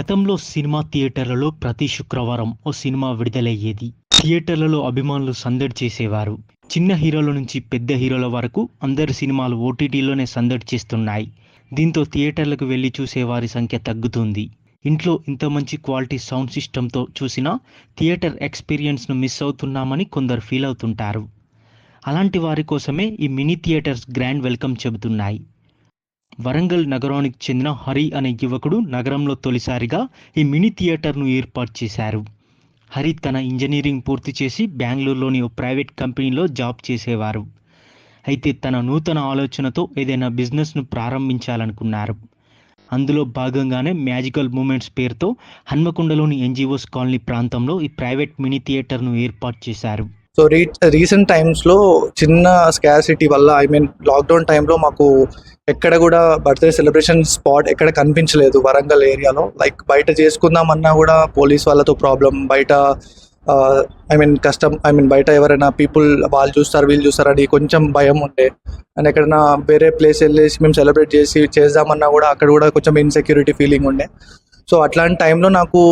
గతంలో సినిమా థియేటర్లలో ప్రతి శుక్రవారం ఓ సినిమా విడుదలయ్యేది. థియేటర్లలో అభిమానులు సందడి చేసేవారు. చిన్న హీరోల నుంచి పెద్ద హీరోల వరకు అందరి సినిమాలు ఓటీటీలోనే సందడి చేస్తున్నాయి. దీంతో థియేటర్లకు వెళ్ళి చూసేవారి సంఖ్య తగ్గుతుంది. ఇంట్లో ఇంత మంచి క్వాలిటీ సౌండ్ సిస్టంతో చూసినా థియేటర్ ఎక్స్పీరియన్స్ను మిస్ అవుతున్నామని కొందరు ఫీల్ అవుతుంటారు. అలాంటి వారి కోసమే ఈ మినీ థియేటర్స్ గ్రాండ్ వెల్కమ్ చెబుతున్నాయి. వరంగల్ నగరానికి చెందిన హరి అనే యువకుడు నగరంలో తొలిసారిగా ఈ మినీ థియేటర్ను ఏర్పాటు చేశారు. హరి తన ఇంజనీరింగ్ పూర్తి చేసి బెంగళూరులోని ఓ ప్రైవేట్ కంపెనీలో జాబ్ చేసేవారు. అయితే తన నూతన ఆలోచనతో ఏదైనా బిజినెస్ను ప్రారంభించాలనుకున్నారు. అందులో భాగంగానే మ్యాజికల్ మూమెంట్స్ పేరుతో హన్మకొండలోని ఎన్జిఓస్ కాలనీ ప్రాంతంలో ఈ ప్రైవేట్ మినీ థియేటర్ను ఏర్పాటు చేశారు. సో రీ రీసెంట్ టైమ్స్లో చిన్న స్కాసిటీ వల్ల ఐ మీన్ లాక్డౌన్ టైంలో మాకు ఎక్కడ కూడా బర్త్డే సెలబ్రేషన్ స్పాట్ ఎక్కడ కనిపించలేదు వరంగల్ ఏరియాలో. లైక్ బయట చేసుకుందామన్నా కూడా పోలీస్ వాళ్ళతో ప్రాబ్లం బయట ఐ మీన్ కష్టం ఐ మీన్ బయట ఎవరైనా పీపుల్ వాళ్ళు చూస్తారు వీళ్ళు చూస్తారు అని కొంచెం భయం ఉండే. అండ్ ఎక్కడైనా వేరే ప్లేస్ వెళ్ళేసి మేము సెలబ్రేట్ చేసి చేద్దామన్నా కూడా అక్కడ కూడా కొంచెం ఇన్సెక్యూరిటీ ఫీలింగ్ ఉండే. సో అట్లాంటి టైంలో నాకు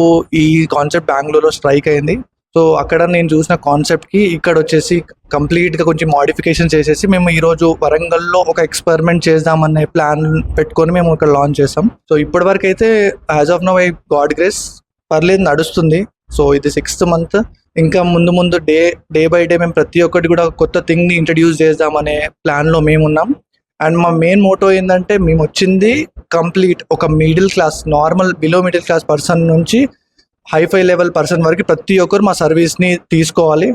ఈ కాన్సెప్ట్ బెంగళూరులో స్ట్రైక్ అయింది. సో అక్కడ నేను చూసిన కాన్సెప్ట్కి ఇక్కడ వచ్చేసి కంప్లీట్గా కొంచెం మోడిఫికేషన్ చేసేసి మేము ఈరోజు వరంగల్లో ఒక ఎక్స్పెరిమెంట్ చేద్దామనే ప్లాన్ పెట్టుకొని మేము ఇక్కడ లాంచ్ చేసాం. సో ఇప్పటి వరకు అయితే as of now I God grace పర్లేదు నడుస్తుంది. సో ఇది సిక్స్త్ మంత్ ఇంకా ముందు ముందు డే డే బై డే మేము ప్రతి ఒక్కటి కూడా కొత్త థింగ్ని ఇంట్రడ్యూస్ చేద్దామనే ప్లాన్లో మేము ఉన్నాం. అండ్ మా మెయిన్ మోటో ఏంటంటే మేము వచ్చింది కంప్లీట్ ఒక middle class normal below middle class person నుంచి హైఫై లెవెల్ పర్సన్ వరకు ప్రతి ఒక్కరు మా సర్వీస్ని తీసుకోవాలి.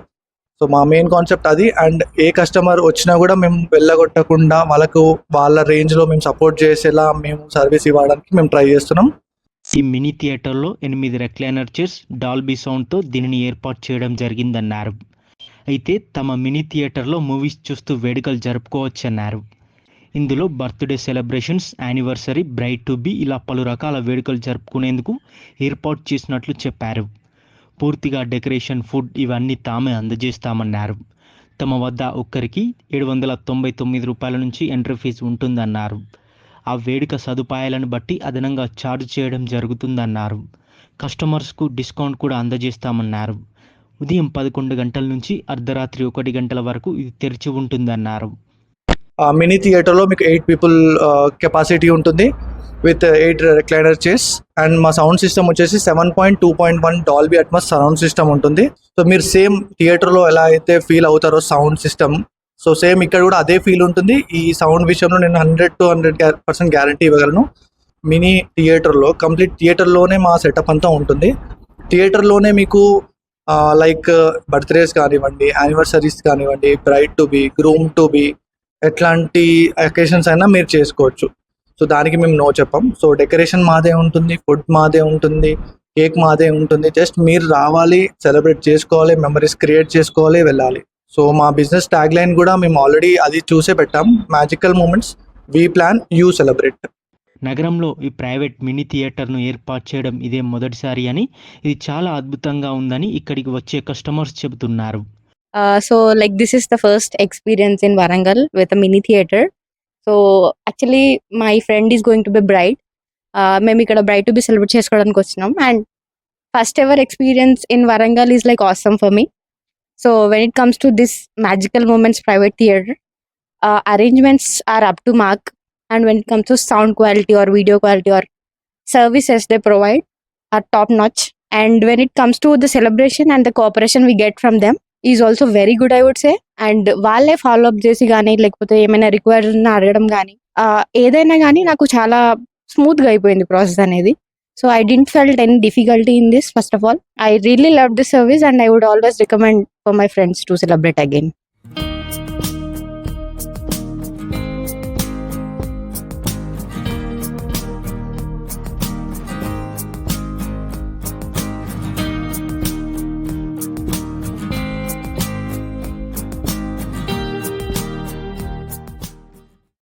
సో మా మెయిన్ కాన్సెప్ట్ అది. అండ్ ఏ కస్టమర్ వచ్చినా కూడా మేము వెళ్ళగొట్టకుండా వాళ్ళకు వాళ్ళ రేంజ్లో మేము సపోర్ట్ చేసేలా మేము సర్వీస్ ఇవ్వడానికి మేము ట్రై చేస్తున్నాం. ఈ మినీ థియేటర్లో ఎనిమిది రెక్లైనర్ చైర్స్ డాల్బీ సౌండ్తో దీనిని ఏర్పాటు చేయడం జరిగిందన్నారు. అయితే తమ మినీ థియేటర్లో మూవీస్ చూస్తూ వేడుకలు జరుపుకోవచ్చన్నారు. ఇందులో birthday celebrations anniversary bride to be ఇలా పలు రకాల వేడుకలు జరుపుకునేందుకు ఏర్పాటు చేసినట్లు చెప్పారు. పూర్తిగా డెకరేషన్ ఫుడ్ ఇవన్నీ తామే అందజేస్తామన్నారు. తమ వద్ద ఒక్కరికి ఏడు వందల తొంభై తొమ్మిది రూపాయల నుంచి ఎంట్రీ ఫీజు ఉంటుందన్నారు. ఆ వేడుక సదుపాయాలను బట్టి అదనంగా ఛార్జ్ చేయడం జరుగుతుందన్నారు. కస్టమర్స్కు డిస్కౌంట్ కూడా అందజేస్తామన్నారు. ఉదయం పదకొండు గంటల నుంచి అర్ధరాత్రి ఒకటి గంటల వరకు ఇది తెరిచి ఉంటుందన్నారు. మినీ థియేటర్లో మీకు ఎయిట్ పీపుల్ కెపాసిటీ ఉంటుంది విత్ ఎయిట్ రిక్లైనర్ చేస్ అండ్ మా సౌండ్ సిస్టమ్ వచ్చేసి seven point two point one Dolby Atmos sound system ఉంటుంది. సో మీరు సేమ్ థియేటర్లో ఎలా అయితే ఫీల్ అవుతారో సౌండ్ సిస్టమ్ సో సేమ్ ఇక్కడ కూడా అదే ఫీల్ ఉంటుంది. ఈ సౌండ్ విషయంలో నేను hundred to hundred percent guarantee ఇవ్వగలను. మినీ థియేటర్లో కంప్లీట్ థియేటర్లోనే మా సెటప్ అంతా ఉంటుంది. థియేటర్లోనే మీకు లైక్ బర్త్డేస్ కానివ్వండి యానివర్సరీస్ కానివ్వండి bride to be groom to be ఎట్లాంటి అకేషన్స్ అయినా మీరు చేసుకోవచ్చు. సో దానికి మేము నో చెప్పాం. సో డెకరేషన్ మాదే ఉంటుంది ఫుడ్ మాదే ఉంటుంది కేక్ మాదే ఉంటుంది. జస్ట్ మీరు రావాలి సెలబ్రేట్ చేసుకోవాలి మెమరీస్ క్రియేట్ చేసుకోవాలి వెళ్ళాలి. సో మా బిజినెస్ ట్యాగ్ లైన్ కూడా మేము ఆల్రెడీ అది చూసే పెట్టాం. Magical moments we plan you celebrate నగరంలో ఈ ప్రైవేట్ మినీ థియేటర్ను ఏర్పాటు చేయడం ఇదే మొదటిసారి అని ఇది చాలా అద్భుతంగా ఉందని ఇక్కడికి వచ్చే కస్టమర్స్ చెబుతున్నారు. Uh, so like this is the first experience in Varangal with a mini theater. So actually my friend is going to be bride. Uh, మేము ఇక్కడ బ్రైట్ టు బి సెలబ్రేట్ చేసుకోవడానికి వచ్చినాం and first ever experience in Warangal is like awesome for me so when it comes to this magical moments private theatre arrangements are up to mark and when it comes to sound quality or video quality or services they provide are top notch and when it comes to the celebration and the cooperation we get from them is also very good I would say. And వాళ్ళే follow up చేసి కానీ లేకపోతే ఏమైనా require అడగడం కానీ ఏదైనా కానీ నాకు చాలా స్మూత్గా అయిపోయింది ప్రాసెస్ అనేది. So I didn't felt any difficulty in this first of all I really love this service and I would always recommend for my friends to celebrate again